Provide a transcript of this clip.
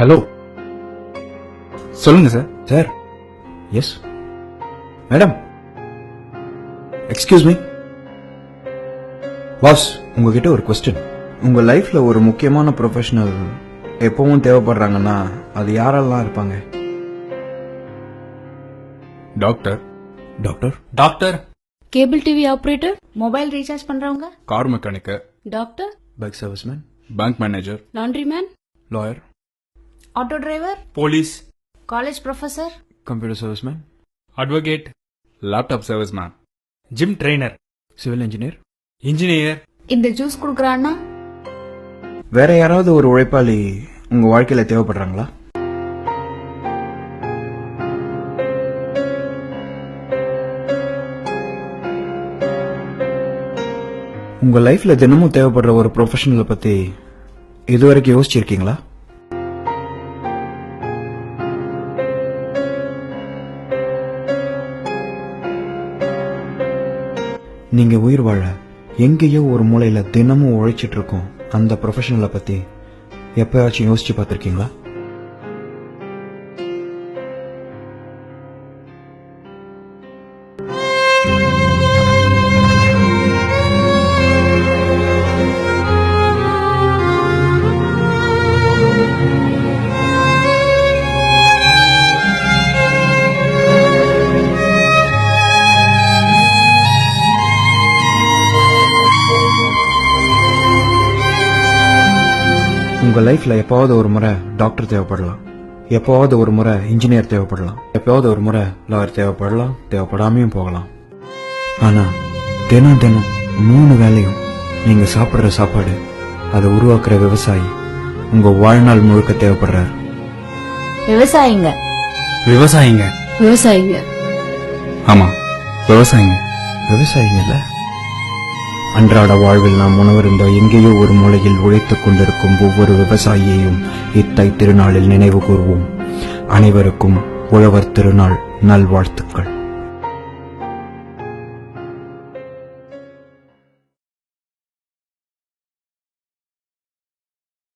Hello சொல்லுங்க sir sir yes madam excuse me boss உங்ககிட்ட ஒரு கொஸ்டின் உங்க லைஃப்ல ஒரு முக்கியமான ப்ரொஃபஷனல் எப்பவும் தேவைப்படுறாங்கன்னா அது யாரெல்லாம் இருப்பாங்க? Doctor doctor doctor cable TV operator mobile recharge பண்றவங்க? Car mechanic doctor bike serviceman bank manager laundry man lawyer auto driver police college professor computer serviceman advocate laptop service man gym trainer civil engineer engineer இந்த juice குடுக்கறான்னா? வேற யாராவது ஒரு உழைப்பாளி உங்க வாழ்க்கையில தேவைப்படுறாங்களா? உங்க லைஃப்ல தினமும் தேவைப்படுற ஒரு ப்ரொஃபஷனலை பத்தி இதுவரைக்கும் யோசிச்சிருக்கீங்களா? நீங்க உயிர் வாழ எங்கேயோ ஒரு மூலையில தினமும் உழைச்சிட்டு இருக்கோம். அந்த ப்ரொஃபஷனலை பத்தி எப்பயாச்சும் யோசிச்சு பார்த்துருக்கீங்களா? உங்க லைஃப்ல எப்பவாவது ஒரு முறை டாக்டர் தேவைப்படலாம். எப்பவாவது ஒரு முறை இன்ஜினியர் தேவைப்படலாம். எப்பவாவது ஒரு முறை லாயர் தேவைப்படலாம். தேவைப்படாமையும் போகலாம். ஆனா தினம் தினம் மூணு வேளையும் நீங்க சாப்பிடுற சாப்பாடு அதை உருவாக்குற விவசாயி உங்க வாழ்நாள் முழுக்க தேவைப்படுறாரு. விவசாயிங்க. விவசாயிங்க. விவசாயிங்க. ஆமா விவசாயிங்க. விவசாயிங்கல்ல அன்றாட வாழ்வில் நாம் உணவருந்த எங்கேயோ ஒரு மூலையில் உழைத்துக் கொண்டிருக்கும் ஒவ்வொரு விவசாயியையும் இத்தை திருநாளில் நினைவு கூர்வோம். அனைவருக்கும் உழவர் திருநாள் நல்வாழ்த்துக்கள்.